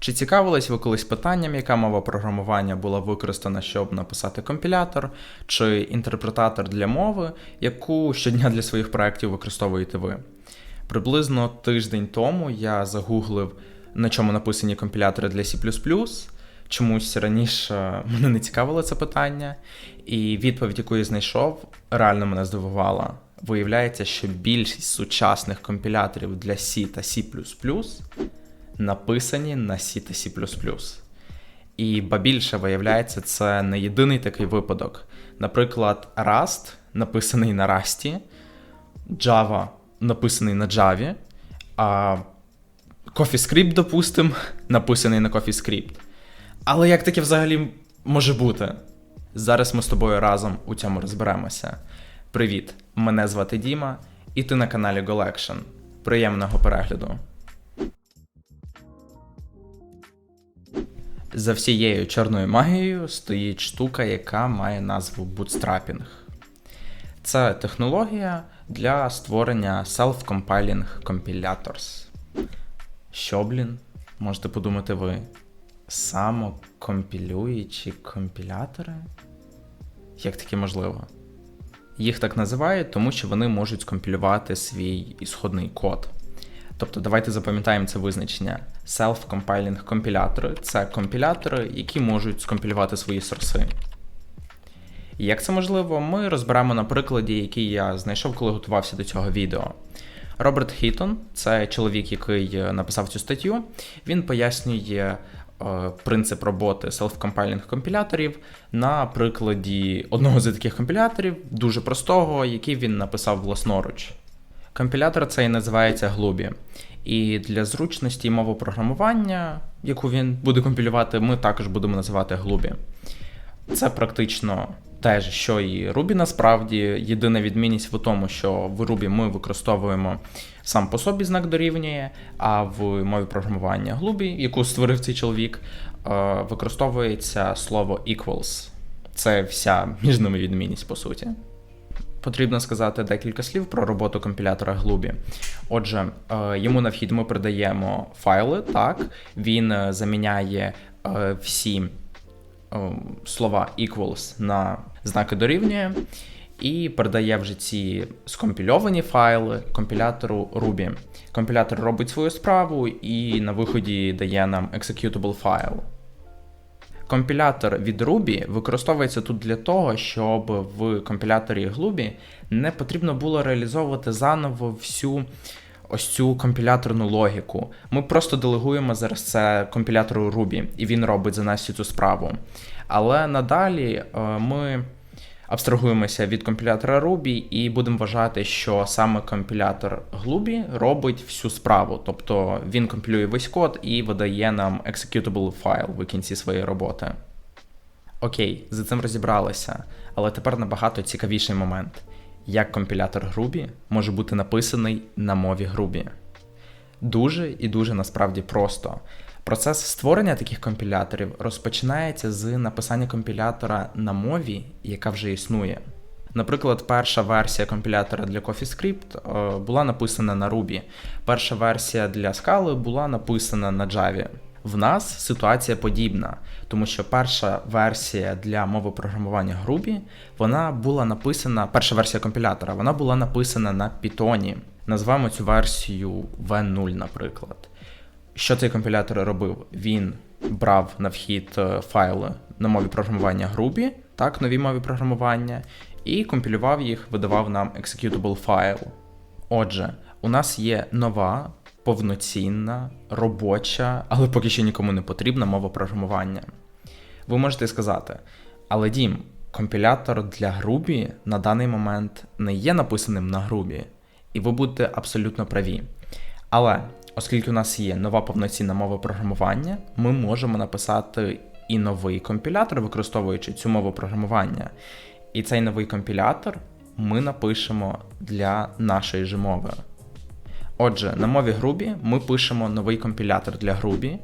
Чи цікавились ви колись питанням, яка мова програмування була використана, щоб написати компілятор чи інтерпретатор для мови, яку щодня для своїх проєктів використовуєте ви? Приблизно тиждень тому я загуглив, на чому написані компілятори для C. Чомусь раніше мене не цікавило це питання, і відповідь, яку я знайшов, реально мене здивувала. Виявляється, що більшість сучасних компіляторів для C та C написані на C та C. І ба більше виявляється, це не єдиний такий випадок. Наприклад, Rust написаний на Rust, Java написаний на Java, а CoffeeScript, допустим, написаний на CoffeeScript. Але як таке взагалі може бути? Зараз ми з тобою разом у цьому розберемося. Привіт! Мене звати Діма, і ти на каналі GoLection. Приємного перегляду! За всією чорною магією стоїть штука, яка має назву Bootstrapping. Це технологія для створення Self-Compiling Compilators. Що, блін, можете подумати ви? Самокомпілюючі компілятори? Як таке можливо? Їх так називають, тому що вони можуть скомпілювати свій ісходний код. Тобто, давайте запам'ятаємо це визначення. Self-compiling компілятори це компілятори, які можуть скомпілювати свої сорси. Як це можливо, ми розберемо на прикладі, який я знайшов, коли готувався до цього відео. Роберт Хітон, це чоловік, який написав цю статтю, він пояснює е, принцип роботи self-compiling компіляторів на прикладі одного з таких компіляторів, дуже простого, який він написав власноруч. Компілятор цей називається Глубі. І для зручності мовопрограмування, яку він буде компілювати, ми також будемо називати Глубі. Це практично те ж, що і Ruby насправді. Єдина відмінність в тому, що в Ruby ми використовуємо сам по собі знак дорівнює, а в мові програмування Глубі, яку створив цей чоловік, е, використовується слово equals. Це вся між ними відмінність, по суті. Потрібно сказати декілька слів про роботу компілятора Глубі. Отже, е, йому на вхід ми придаємо файли, так, він е, заміняє всі слова equals на знаки дорівнює, і передає вже ці скомпільовані файли компілятору Ruby. Компілятор робить свою справу і на виході дає нам executable файл. Компілятор від Ruby використовується тут для того, щоб в компіляторі Глубі не потрібно було реалізовувати заново всю ось цю компіляторну логіку. Ми просто делегуємо зараз це компілятору Ruby, і він робить за нас цю справу. Але надалі е, ми абстрагуємося від компілятора Ruby і будемо вважати, що саме компілятор Glooby робить всю справу. Тобто він компілює весь код і видає нам executable файл в кінці своєї роботи. Окей, за цим розібралися, але тепер набагато цікавіший момент як компілятор Грубі може бути написаний на мові Грубі. Дуже і дуже насправді просто. Процес створення таких компіляторів розпочинається з написання компілятора на мові, яка вже існує. Наприклад, перша версія компілятора для CoffeeScript е, була написана на Ruby, перша версія для Scala була написана на Java. В нас ситуація подібна, тому що перша версія для мови програмування Грубі вона була написана, перша версія компілятора, вона була написана на Python. Назвемо цю версію V0, наприклад. Що цей компілятор робив? Він брав на вхід е, файли на мові програмування Грубі, так, нові мові програмування, і компілював їх, видавав нам executable файл. Отже, у нас є нова повноцінна, робоча, але поки що нікому не потрібна мова програмування. Ви можете сказати, але Дім, компілятор для Грубі на даний момент не є написаним на Грубі, і ви будете абсолютно праві. Але оскільки у нас є нова повноцінна мова програмування, ми можемо написати і новий компілятор, використовуючи цю мову програмування. І цей новий компілятор ми напишемо для нашої ж мови. Отже, на мові Грубі ми пишемо новий компілятор для Грубі,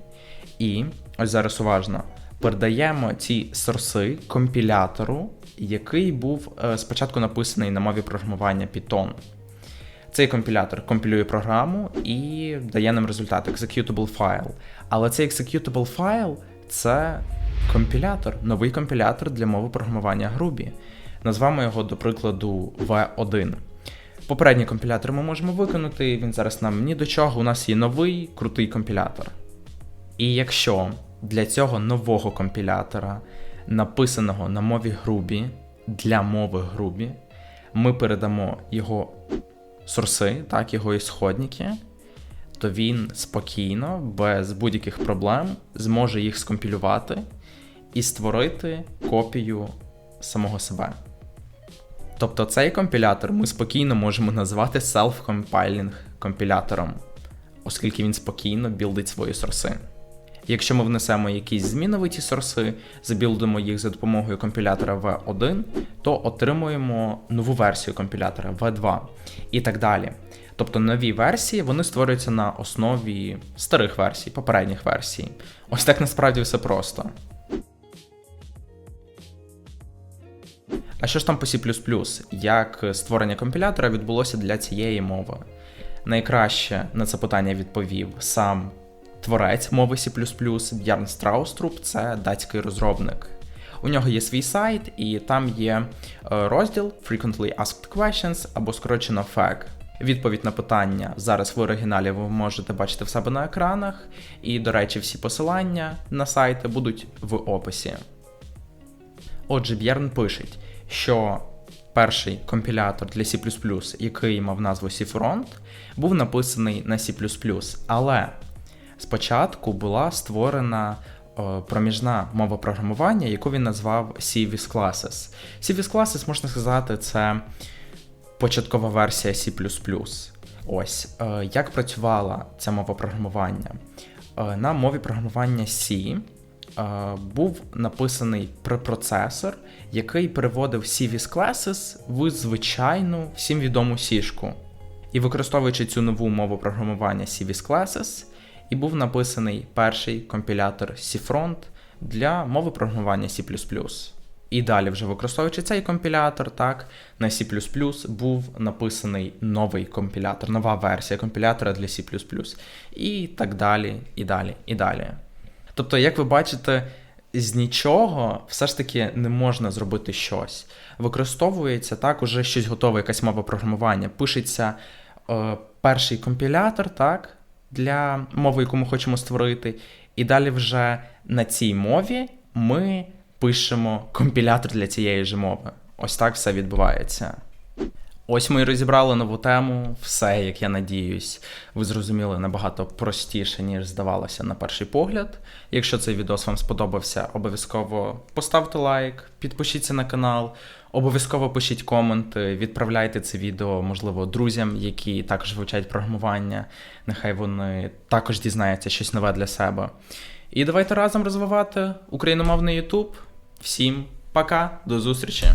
і ось зараз уважно передаємо ці сорси компілятору, який був е, спочатку написаний на мові програмування Python. Цей компілятор компілює програму і дає нам результат executable файл. Але цей executable файл це компілятор, новий компілятор для мови програмування Groovy. Назвемо його, до прикладу, V1. Попередній компілятор ми можемо виконати, він зараз нам ні до чого. У нас є новий крутий компілятор. І якщо для цього нового компілятора, написаного на мові Groovy, для мови Groovy, ми передамо його сорси, так, його ісходники, то він спокійно, без будь-яких проблем, зможе їх скомпілювати і створити копію самого себе. Тобто цей компілятор ми спокійно можемо назвати self-compiling компілятором, оскільки він спокійно білдить свої сорси. Якщо ми внесемо якісь зміни в ті сорси, забілдимо їх за допомогою компілятора V1, то отримуємо нову версію компілятора V2 і так далі. Тобто нові версії вони створюються на основі старих версій, попередніх версій. Ось так насправді все просто. А що ж там по C++? Як створення компілятора відбулося для цієї мови? Найкраще на це питання відповів сам творець мови C++, Б'ярн Страуструп, це датський розробник. У нього є свій сайт, і там є е, розділ Frequently Asked Questions або скорочено FAQ. Відповідь на питання зараз в оригіналі ви можете бачити в себе на екранах, і, до речі, всі посилання на сайти будуть в описі. Отже, Б'єрн пише, що перший компілятор для C, який мав назву Cfront, був написаний на C, але спочатку була створена проміжна мова програмування, яку він назвав CVS Classes. CVS Classes, можна сказати, це початкова версія C. Ось е, як працювала ця мова програмування. Е, на мові програмування C е, був написаний препроцесор, який переводив CVS Classes в звичайну всім відому сішку. І використовуючи цю нову мову програмування CVS Classes, і був написаний перший компілятор Cfront для мови програмування C. І далі, вже використовуючи цей компілятор, так, на C був написаний новий компілятор, нова версія компілятора для C. І так далі, і далі, і далі. Тобто, як ви бачите, з нічого все ж таки не можна зробити щось. Використовується так, уже щось готове, якась мова програмування. Пишеться е, перший компілятор, так, для мови, яку ми хочемо створити. І далі вже на цій мові ми пишемо компілятор для цієї ж мови. Ось так все відбувається. Ось ми і розібрали нову тему. Все, як я надіюсь, ви зрозуміли набагато простіше, ніж здавалося на перший погляд. Якщо цей відео вам сподобався, обов'язково поставте лайк, підпишіться на канал, обов'язково пишіть коменти, відправляйте це відео, можливо, друзям, які також вивчають програмування. Нехай вони також дізнаються щось нове для себе. І давайте разом розвивати україномовний YouTube. Всім пока, до зустрічі!